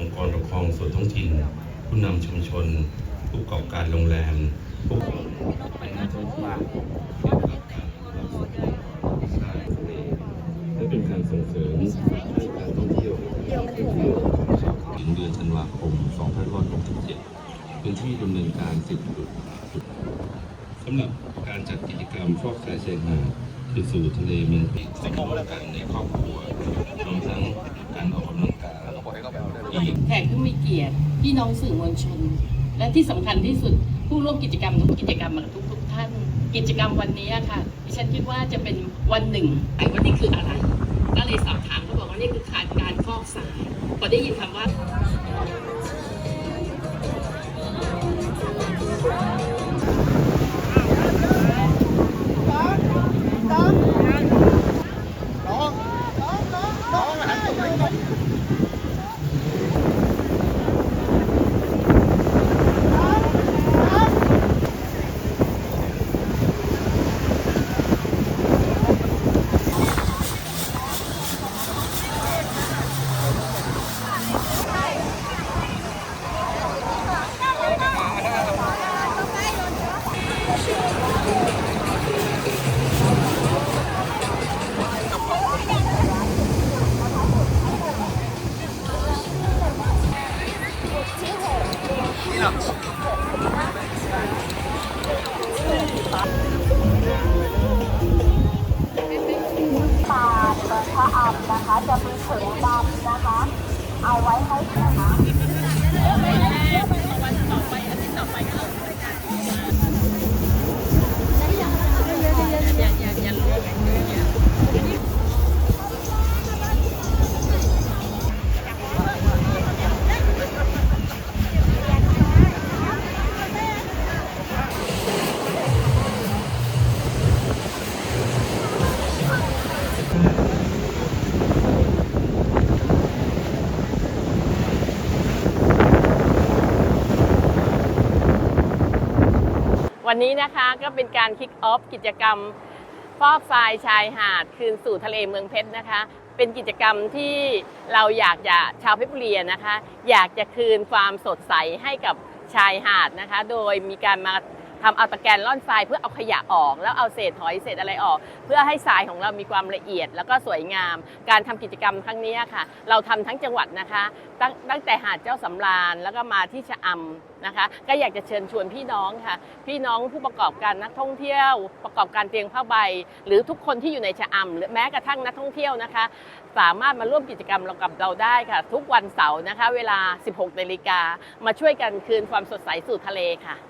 องค์กรปกครองส่วนท้องถิ่น ผู้นำชุมชน ผู้ประกอบการโรงแรมผู้ในงาท่องเที่ยวเกี่ยวกับการรับส่งชายทะเลและเป็นการส่งเสริมให้การท่องเที่ยวถึงเดือนธันวาคม 2567 พื้นที่ดำเนินการ 10 จุดสำหรับการจัดกิจกรรมฟอกสายเชายหาดคือสู่ทะเลเมืองพิษสิ่งร่วมกันในครอบครัวรวมทั้งการออกกำลังกายอีก แขกผู้มีเกียรติพี่น้องสื่อมวลชน และที่สำคัญที่สุดผู้ร่วมกิจกรรมทุกกิจกรรมมาทุกทุกท่าน กิจกรรมวันนี้ค่ะดิฉันคิดว่าจะเป็นวันหนึ่งแต่ว่านี่คืออะไร ก็เลยสอบถามเขาบอกว่านี่คือขาดการฟอกสายพอได้ยินคำว่า จะมีถุงดำนะคะ เอาไว้ให้นะคะ วันนี้นะคะก็เป็นการคิกออฟกิจกรรมฟอกทรายชายหาดคืนสู่ทะเลเมืองเพชรนะคะ เป็นกิจกรรมที่เราอยากจะชาวเพชรบุรีนะคะ อยากจะคืนความสดใสให้กับชายหาดนะคะ โดยมีการมา ทำเอาตะแกรงล่อนทรายเพื่อเอาขยะออก แล้วเอาเศษหอยเศษอะไรออก เพื่อให้ทรายของเรามีความละเอียด แล้วก็สวยงาม การทำกิจกรรมครั้งนี้ค่ะ เราทำทั้งจังหวัดนะคะตั้งตั้งแต่หาดเจ้าสำราญแล้วก็มาที่ชะอำนะคะ ก็อยากจะเชิญชวนพี่น้องค่ะ พี่น้องผู้ประกอบการนักท่องเที่ยว ประกอบการเตียงผ้าใบ หรือทุกคนที่อยู่ในชะอำหรือแม้กระทั่งนักท่องเที่ยวนะคะ สามารถมาร่วมกิจกรรมเรากับเราได้ค่ะ ทุกวันเสาร์นะคะ เวลา 16นาฬิกามาช่วยกันคืนความสดใสสู่ทะเลค่ะ